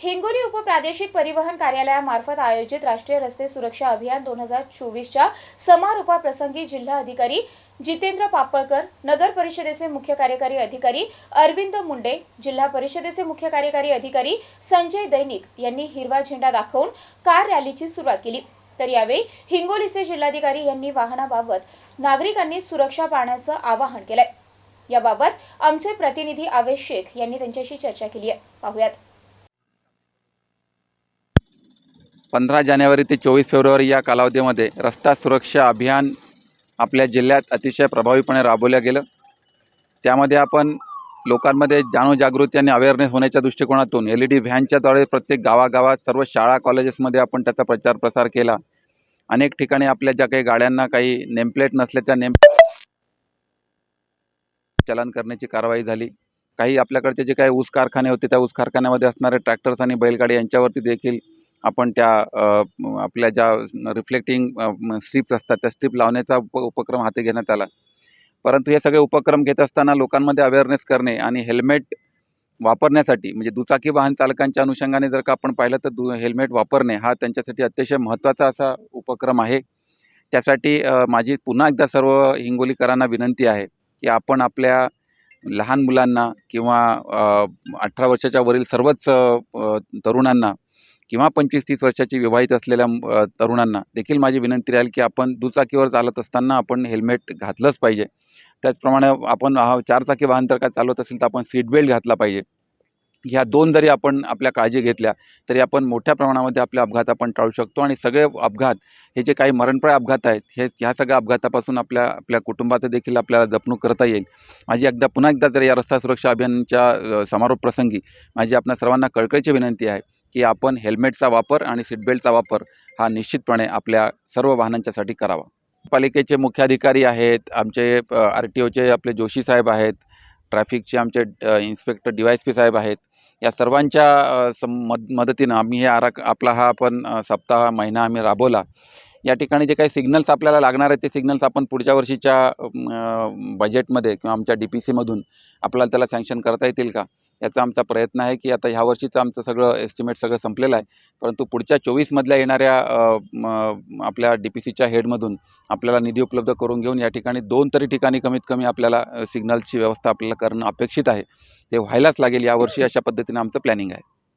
हिंगोली उपप्रादेशिक परिवहन कार्यालयामार्फत आयोजित राष्ट्रीय रस्ते सुरक्षा अभियान दोन हजार चोवीसच्या समारोपाप्रसंगी जिल्हा अधिकारी जितेंद्र पापळकर नगर परिषदेचे मुख्य कार्यकारी अधिकारी अरविंद मुंडे जिल्हा परिषदेचे मुख्य कार्यकारी अधिकारी संजय दैनिक यांनी हिरवा झेंडा दाखवून कार रॅलीची सुरुवात केली. तर यावेळी हिंगोलीचे जिल्हाधिकारी यांनी वाहनाबाबत नागरिकांनी सुरक्षा पाळण्याचं आवाहन केलंय. याबाबत आमचे प्रतिनिधी आवेश शेख यांनी त्यांच्याशी चर्चा केली आहे. पाहुयात. पंधरा जानेवारी ते चोवीस फेब्रुवारी या कालावधीमध्ये रस्ता सुरक्षा अभियान आपल्या जिल्ह्यात अतिशय प्रभावीपणे राबवलं गेलं. त्यामध्ये आपण लोकांमध्ये जाणूजागृती आणि अवेअरनेस होण्याच्या दृष्टिकोनातून एल ई डी व्हॅनच्याद्वारे प्रत्येक गावागावात सर्व शाळा कॉलेजेसमध्ये आपण त्याचा प्रचार प्रसार केला. अनेक ठिकाणी आपल्या ज्या काही गाड्यांना काही नेमप्लेट नसल्या त्या नेम चलन करण्याची कारवाई झाली. काही आपल्याकडचे जे काही ऊस कारखाने होते त्या ऊस कारखान्यामध्ये असणारे ट्रॅक्टर्स आणि बैलगाडी यांच्यावरती देखील आपण त्या आपल्या ज्या रिफ्लेक्टिंग स्ट्रीप्स असतात त्या स्ट्रीप लावण्याचा उप उपक्रम हाती घेण्यात आला. परंतु हे सगळे उपक्रम घेत असताना लोकांमध्ये अवेअरनेस करणे आणि हेल्मेट वापरण्यासाठी म्हणजे दुचाकी वाहन चालकांच्या अनुषंगाने जर का आपण पाहिलं तर दु हेल्मेट वापरणे हा त्यांच्यासाठी अतिशय महत्त्वाचा असा उपक्रम आहे. त्यासाठी माझी पुन्हा एकदा सर्व हिंगोलीकरांना विनंती आहे की आपण आपल्या लहान मुलांना किंवा अठरा वर्षाच्या वरील सर्वच तरुणांना किंवा पंचवीस तीस वर्षाची विवाहित असलेल्या तरुणांना देखील माझी विनंती राहील की आपण दुचाकीवर चालत असताना आपण हेल्मेट घातलंच पाहिजे. त्याचप्रमाणे आपण हा चारचाकी वाहन जर का चालवत असेल तर आपण सीट बेल्ट घातला पाहिजे. ह्या दोन जरी आपण आपल्या काळजी घेतल्या तरी आपण मोठ्या प्रमाणामध्ये आपले अपघात आपण टाळू शकतो आणि सगळे अपघात हे जे काही मरणप्राय अपघात आहेत हे ह्या सगळ्या अपघातापासून आपल्या आपल्या कुटुंबाचं देखील आपल्याला जपणूक करता येईल. माझी एकदा पुन्हा एकदा जर या रस्ता सुरक्षा अभियानच्या समारोप प्रसंगी माझी आपल्या सर्वांना कळकळीची विनंती आहे की आपण हेल्मेटचा वापर आणि सीटबेल्टचा वापर हा निश्चितपणे आपल्या सर्व वाहनांच्यासाठी करावा. पालिकेचे मुख्याधिकारी आहेत आमचे आर टी ओचे आपले जोशी साहेब आहेत ट्रॅफिकचे आमचे inspector D Y S P साहेब आहेत. या सर्वांच्या सम मद मदतीनं आम्ही हे आरा आपला हा आपण सप्ताह महिना आम्ही राबवला. या ठिकाणी जे काही सिग्नल्स आपल्याला लागणार आहेत ते सिग्नल्स आपण पुढच्या वर्षीच्या बजेटमध्ये किंवा आमच्या डी पी सीमधून आपल्याला त्याला सँक्शन करता येतील का? याचा आमचा प्रयत्न आहे की आता ह्या वर्षीचं आमचं सगळं एस्टिमेट सगळं संपलेलं आहे. परंतु पुढच्या चोवीसमधल्या येणाऱ्या आपल्या डी पी सीच्या हेडमधून आपल्याला निधी उपलब्ध करून घेऊन या ठिकाणी दोन तरी ठिकाणी कमीत कमी आपल्याला सिग्नलची व्यवस्था आपल्याला करणं अपेक्षित आहे. ते व्हायलाच लागेल यावर्षी अशा पद्धतीने आमचं प्लॅनिंग आहे.